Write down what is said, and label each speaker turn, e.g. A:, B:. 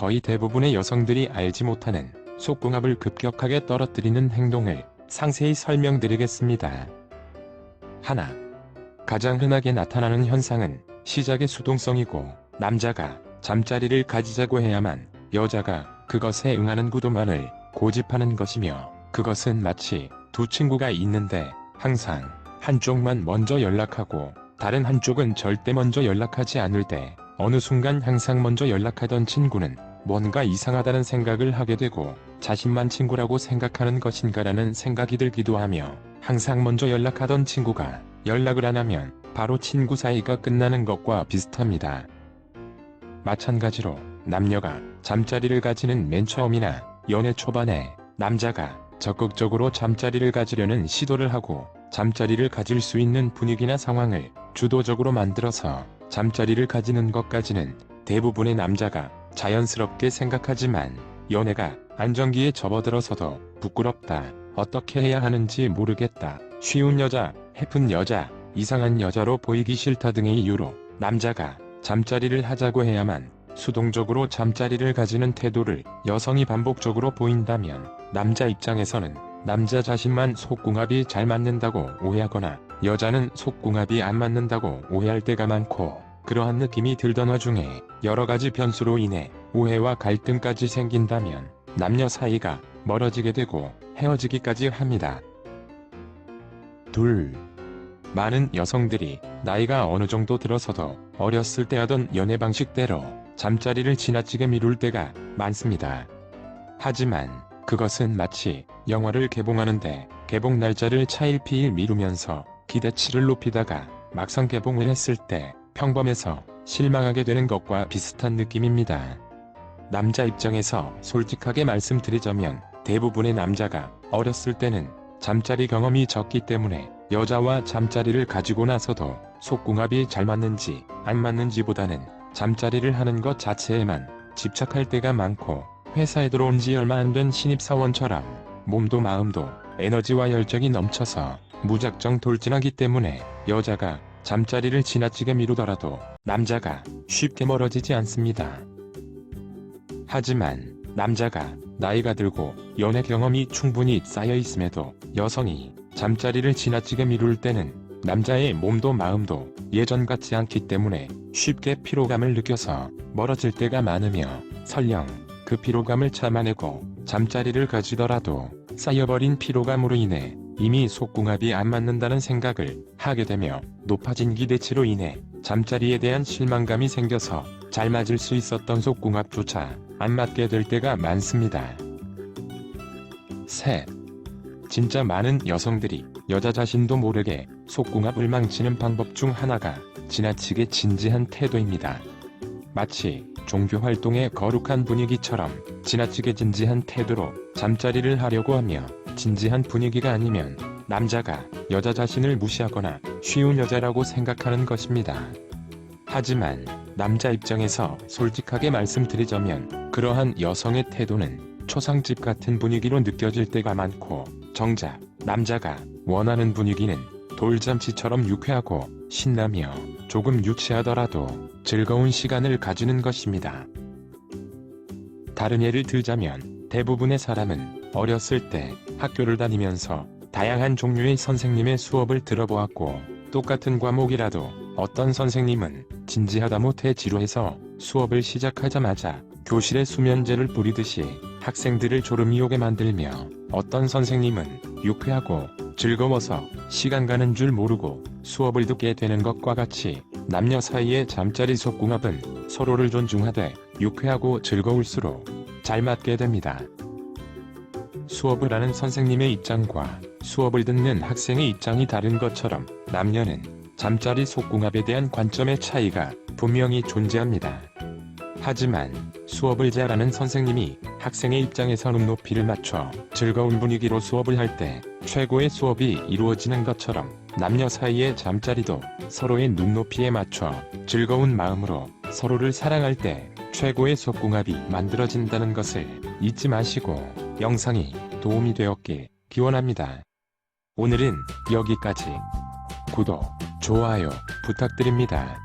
A: 거의 대부분의 여성들이 알지 못하는 속궁합을 급격하게 떨어뜨리는 행동을 상세히 설명드리겠습니다. 하나. 가장 흔하게 나타나는 현상은 시작의 수동성이고 남자가 잠자리를 가지자고 해야만 여자가 그것에 응하는 구도만을 고집하는 것이며 그것은 마치 두 친구가 있는데 항상 한쪽만 먼저 연락하고 다른 한쪽은 절대 먼저 연락하지 않을 때 어느 순간 항상 먼저 연락하던 친구는 뭔가 이상하다는 생각을 하게 되고 자신만 친구라고 생각하는 것인가라는 생각이 들기도 하며 항상 먼저 연락하던 친구가 연락을 안 하면 바로 친구 사이가 끝나는 것과 비슷합니다. 마찬가지로 남녀가 잠자리를 가지는 맨 처음이나 연애 초반에 남자가 적극적으로 잠자리를 가지려는 시도를 하고 잠자리를 가질 수 있는 분위기나 상황을 주도적으로 만들어서 잠자리를 가지는 것까지는 대부분의 남자가 자연스럽게 생각하지만 연애가 안정기에 접어들어서도 부끄럽다, 어떻게 해야 하는지 모르겠다, 쉬운 여자, 해픈 여자, 이상한 여자로 보이기 싫다 등의 이유로 남자가 잠자리를 하자고 해야만 수동적으로 잠자리를 가지는 태도를 여성이 반복적으로 보인다면 남자 입장에서는 남자 자신만 속궁합이 잘 맞는다고 오해하거나 여자는 속궁합이 안 맞는다고 오해할 때가 많고 그러한 느낌이 들던 와중에 여러 가지 변수로 인해 오해와 갈등까지 생긴다면 남녀 사이가 멀어지게 되고 헤어지기까지 합니다. 둘. 많은 여성들이 나이가 어느 정도 들어서도 어렸을 때 하던 연애 방식대로 잠자리를 지나치게 미룰 때가 많습니다. 하지만 그것은 마치 영화를 개봉하는데 개봉 날짜를 차일피일 미루면서 기대치를 높이다가 막상 개봉을 했을 때 평범해서 실망하게 되는 것과 비슷한 느낌입니다. 남자 입장에서 솔직하게 말씀드리자면 대부분의 남자가 어렸을 때는 잠자리 경험이 적기 때문에 여자와 잠자리를 가지고 나서도 속궁합이 잘 맞는지 안 맞는지보다는 잠자리를 하는 것 자체에만 집착할 때가 많고 회사에 들어온 지 얼마 안 된 신입사원처럼 몸도 마음도 에너지와 열정이 넘쳐서 무작정 돌진하기 때문에 여자가 잠자리를 지나치게 미루더라도 남자가 쉽게 멀어지지 않습니다. 하지만 남자가 나이가 들고 연애 경험이 충분히 쌓여 있음에도 여성이 잠자리를 지나치게 미룰 때는 남자의 몸도 마음도 예전 같지 않기 때문에 쉽게 피로감을 느껴서 멀어질 때가 많으며 설령 그 피로감을 참아내고 잠자리를 가지더라도 쌓여버린 피로감으로 인해 이미 속궁합이 안 맞는다는 생각을 하게 되며 높아진 기대치로 인해 잠자리에 대한 실망감이 생겨서 잘 맞을 수 있었던 속궁합조차 안 맞게 될 때가 많습니다. 셋. 진짜 많은 여성들이 여자 자신도 모르게 속궁합을 망치는 방법 중 하나가 지나치게 진지한 태도입니다. 마치 종교 활동의 거룩한 분위기처럼 지나치게 진지한 태도로 잠자리를 하려고 하며 진지한 분위기가 아니면 남자가 여자 자신을 무시하거나 쉬운 여자라고 생각하는 것입니다. 하지만 남자 입장에서 솔직하게 말씀드리자면 그러한 여성의 태도는 초상집 같은 분위기로 느껴질 때가 많고 정작 남자가 원하는 분위기는 돌잔치처럼 유쾌하고 신나며 조금 유치하더라도 즐거운 시간을 가지는 것입니다. 다른 예를 들자면 대부분의 사람은 어렸을 때 학교를 다니면서 다양한 종류의 선생님의 수업을 들어보았고 똑같은 과목이라도 어떤 선생님은 진지하다 못해 지루해서 수업을 시작하자마자 교실에 수면제를 뿌리듯이 학생들을 졸음이 오게 만들며 어떤 선생님은 유쾌하고 즐거워서 시간 가는 줄 모르고 수업을 듣게 되는 것과 같이 남녀 사이의 잠자리 속궁합은 서로를 존중하되 유쾌하고 즐거울수록 잘 맞게 됩니다. 수업을 하는 선생님의 입장과 수업을 듣는 학생의 입장이 다른 것처럼 남녀는 잠자리 속궁합에 대한 관점의 차이가 분명히 존재합니다. 하지만 수업을 잘하는 선생님이 학생의 입장에서 눈높이를 맞춰 즐거운 분위기로 수업을 할 때 최고의 수업이 이루어지는 것처럼 남녀 사이의 잠자리도 서로의 눈높이에 맞춰 즐거운 마음으로 서로를 사랑할 때 최고의 속궁합이 만들어진다는 것을 잊지 마시고 영상이 도움이 되었길 기원합니다. 오늘은 여기까지. 구독, 좋아요 부탁드립니다.